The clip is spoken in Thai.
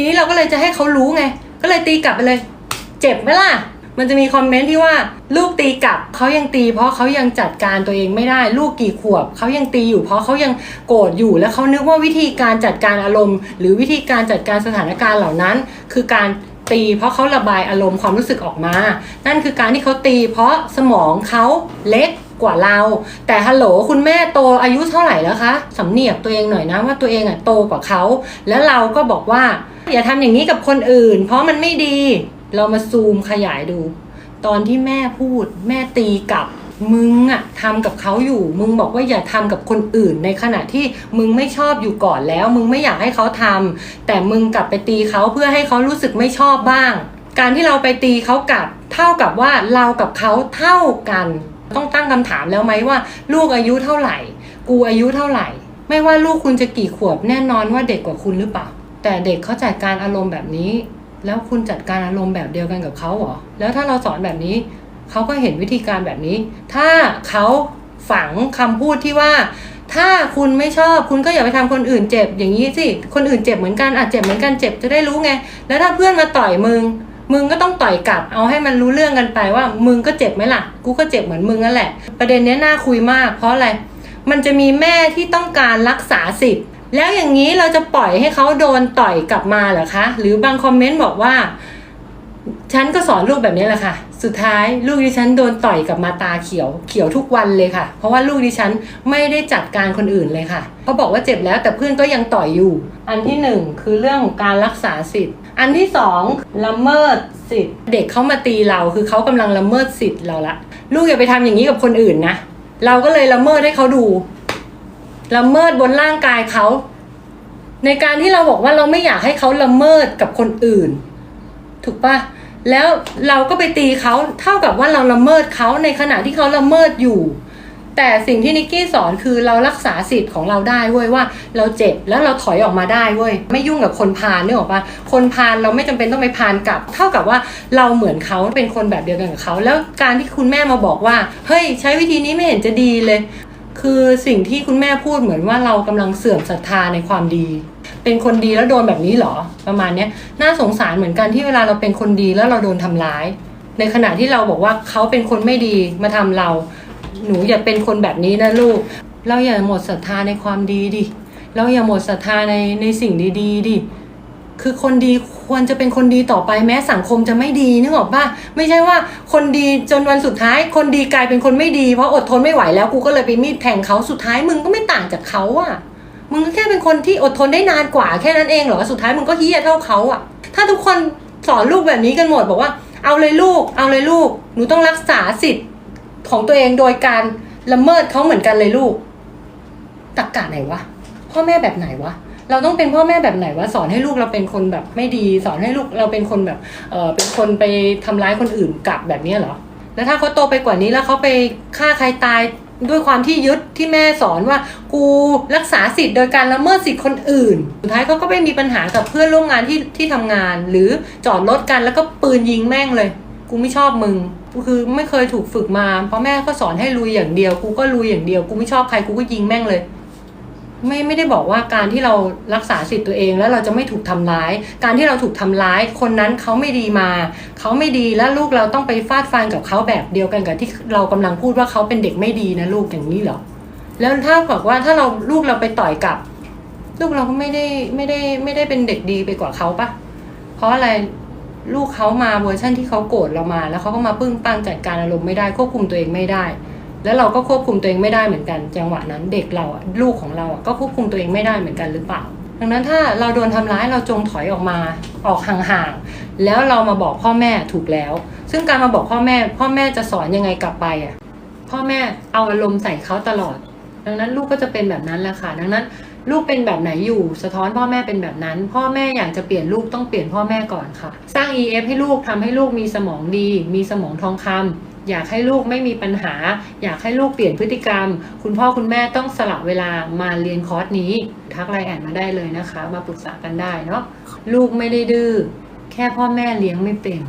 ทีนี้เราก็เลยจะให้เขารู้ไง ก็เลยตีกลับไปเลย เจ็บไหมล่ะ มันจะมีคอมเมนต์ที่ว่าลูกตีกลับเขายังตี เพราะเขายังจัดการตัวเองไม่ได้ ลูกกี่ขวบเขายังตีอยู่ เพราะเขายังโกรธอยู่แล้วเขานึกว่าวิธีการจัดการอารมณ์ หรือวิธีการจัดการสถานการณ์เหล่านั้น คือการตีเพราะเขาระบายอารมณ์ความรู้สึกออกมา นั่นคือการที่เขาตี เพราะสมองเขาเล็ก กว่าเรา แต่ฮัลโหลคุณแม่โตอายุเท่าไหร่แล้วคะสำเนียกตัวเองหน่อยนะว่าตัวเองอะโตกว่าเขา แล้วเราก็บอกว่า อย่าทำอย่างนี้กับคนอื่น เพราะมันไม่ดี เรามาซูมขยายดู ตอนที่แม่พูด แม่ตีกลับมึงอะทำกับเขาอยู่ มึงบอกว่าอย่าทำกับคนอื่น ในขณะที่มึงไม่ชอบอยู่ก่อนแล้ว มึงไม่อยากให้เขาทำแต่มึงกลับไปตีเขาเพื่อให้เขารู้สึกไม่ชอบบ้าง การที่เราไปตีเขากลับ เท่ากับว่าเรากับเขาเท่ากัน ต้องตั้งคำถามแล้วไหมว่า ลูกอายุเท่าไหร่ กูอายุเท่าไหร่ ไม่ว่าลูกคุณจะกี่ขวบแน่นอนว่าเด็กกว่าคุณหรือเปล่า แต่เด็กเขาจัดการอารมณ์แบบนี้ แล้วคุณจัดการอารมณ์แบบเดียวกันกับเขาเหรอแล้วถ้าเราสอนแบบนี้เขาก็เห็นวิธีการแบบนี้ ถ้าเขาฝังคำพูดที่ว่า ถ้าคุณไม่ชอบคุณก็อย่าไปทำคนอื่นเจ็บอย่างนี้สิคนอื่นเจ็บเหมือนกันอาจเจ็บเหมือนกันเจ็บจะได้รู้ไง แล้วถ้าเพื่อนมาต่อยมึง มึงก็ต้องต่อยกลับเอาให้มันรู้เรื่องกันไปว่า มึงก็เจ็บไหมล่ะ กูก็เจ็บเหมือนมึงนั่นแหละ ประเด็นนี้น่าคุยมาก เพราะอะไร มันจะมีแม่ที่ต้องการรักษาสิทธิ์ แล้วอย่างนี้เราจะปล่อยให้เขาโดนต่อยกลับมาเหรอคะ หรือบางคอมเมนต์บอกว่า ฉันก็สอนลูกแบบนี้แหละค่ะ สุดท้ายลูกดิฉันโดนต่อยกลับมาตาเขียว เขียวทุกวันเลยค่ะ เพราะว่าลูกดิฉันไม่ได้จัดการคนอื่นเลยค่ะเขาบอกว่าเจ็บแล้วแต่เพื่อนก็ยังต่อยอยู่ อันที่หนึ่งคือเรื่องของการรักษาสิทธิ์ อันที่สองละเมิดสิทธิ์ เด็กเขามาตีเราคือเขากำลังละเมิดสิทธิ์เราละลูกอย่าไปทำอย่างนี้กับคนอื่นนะเราก็เลยละเมิดให้เขาดูละเมิดบนร่างกายเขา ในการที่เราบอกว่าเราไม่อยากให้เขาละเมิดกับคนอื่น ถูกปะแล้วเราก็ไปตีเขาเท่ากับว่าเราละเมิดเขาในขณะที่เขาละเมิดอยู่ แต่สิ่งที่นิกกี้สอนคือเรารักษาสิทธิ์ของเราได้เว้ยว่าเราเจ็บแล้วเราถอยออกมาได้เว้ยไม่ยุ่งกับคนพาลนึกออกปะคนพาลเราไม่จำเป็นต้องไปพาลกลับ เท่ากับว่าเราเหมือนเขาเป็นคนแบบเดียวกันกับเขา แล้วการที่คุณแม่มาบอกว่าเฮ้ยใช้วิธีนี้ไม่เห็นจะดีเลย คือสิ่งที่คุณแม่พูดเหมือนว่าเรากำลังเสื่อมศรัทธาในความดี เป็นคนดีแล้วโดนแบบนี้เหรอประมาณนี้น่าสงสารเหมือนกันที่เวลาเราเป็นคนดีแล้วเราโดนทำร้าย ในขณะที่เราบอกว่าเขาเป็นคนไม่ดีมาทำเรา หนูอย่าเป็นคนแบบนี้นะลูก เราอย่าหมดศรัทธาในความดีดิ เราอย่าหมดศรัทธาในในสิ่งดีๆดิ คือคนดีควรจะเป็นคนดีต่อไปแม้สังคมจะไม่ดีนึกออกปะไม่ใช่ว่าคนดีจนวันสุดท้าย คนดีกลายเป็นคนไม่ดีเพราะอดทนไม่ไหวแล้วกูก็เลยไปมีดแทงเขาสุดท้ายมึงก็ไม่ต่างจากเขาอะมึงก็แค่เป็นคนที่อดทนได้นานกว่าแค่นั้นเองเหรอสุดท้ายมึงก็เฮี้ยเท่าเขาอะถ้าทุกคนสอนลูกแบบนี้กันหมดบอกว่าเอาเลยลูก เอาเลยลูก หนูต้องรักษาสิทธิ์ ของตัวเองโดยการละเมิดเขาเหมือนกันเลยลูกตักกะไหนวะพ่อแม่แบบไหนวะเราต้องเป็นพ่อแม่แบบไหนวะสอนให้ลูกเราเป็นคนแบบไม่ดี สอนให้ลูกเราเป็นคนแบบเออเป็นคนไปทำร้ายคนอื่นกลับแบบนี้เหรอแล้วถ้าเขาโตไปกว่านี้แล้วเขาไปฆ่าใครตายด้วยความที่ยึดที่แม่สอนว่า กูรักษาสิทธิ์โดยการละเมิดสิทธิ์คนอื่น สุดท้ายเขาก็ไปมีปัญหากับเพื่อนร่วมงานที่ที่ทำงาน หรือจอดรถกันแล้วก็ปืนยิงแม่งเลย กูไม่ชอบมึง คือไม่เคยถูกฝึกมาเพราะแม่ก็สอนให้ลุยอย่างเดียว กูก็ลุยอย่างเดียว กูไม่ชอบใครกูก็ยิงแม่งเลย ไม่ไม่ได้บอกว่าการที่เรารักษาสิทธิ์ตัวเองแล้วเราจะไม่ถูกทำร้าย การที่เราถูกทำร้ายคนนั้นเขาไม่ดีมา เขาไม่ดีแล้วลูกเราต้องไปฟาดฟันกับเขาแบบเดียวกันกับที่เรากำลังพูดว่าเขาเป็นเด็กไม่ดีนะลูกอย่างนี้เหรอแล้วถ้าบอกว่าถ้าเราลูกเราไปต่อยกลับ ลูกเราก็ไม่ได้ไม่ได้ไม่ได้เป็นเด็กดีไปกว่าเขาปะเพราะอะไร ลูกเขามาเวอร์ชันที่เขาโกรธเรามา แล้วเขาก็มาปึ้งปังจัดการอารมณ์ไม่ได้ควบคุมตัวเองไม่ได้ แล้วเราก็ควบคุมตัวเองไม่ได้เหมือนกัน จังหวะนั้นเด็กเราอะลูกของเราอะก็ควบคุมตัวเองไม่ได้เหมือนกันหรือเปล่า ดังนั้นถ้าเราโดนทำร้ายเราจงถอยออกมาออกห่างๆแล้วเรามาบอกพ่อแม่ถูกแล้ว ซึ่งการมาบอกพ่อแม่ พ่อแม่จะสอนยังไงกลับไปอะพ่อแม่เอาอารมณ์ใส่เขาตลอด ดังนั้นลูกก็จะเป็นแบบนั้นแหละค่ะดังนั้น ลูกเป็นแบบไหนอยู่ สะท้อนพ่อแม่เป็นแบบนั้น พ่อแม่อยากจะเปลี่ยนลูกต้องเปลี่ยนพ่อแม่ก่อนค่ะ สร้าง EF ให้ลูกทำให้ลูกมีสมองดี มีสมองทองคำอยากให้ลูกไม่มีปัญหา อยากให้ลูกเปลี่ยนพฤติกรรม คุณพ่อคุณแม่ต้องสละเวลามาเรียนคอร์สนี้ ทักไลน์แอดมาได้เลยนะคะ มาปรึกษากันได้เนาะลูกไม่ได้ดื้อแค่พ่อแม่เลี้ยงไม่เป็น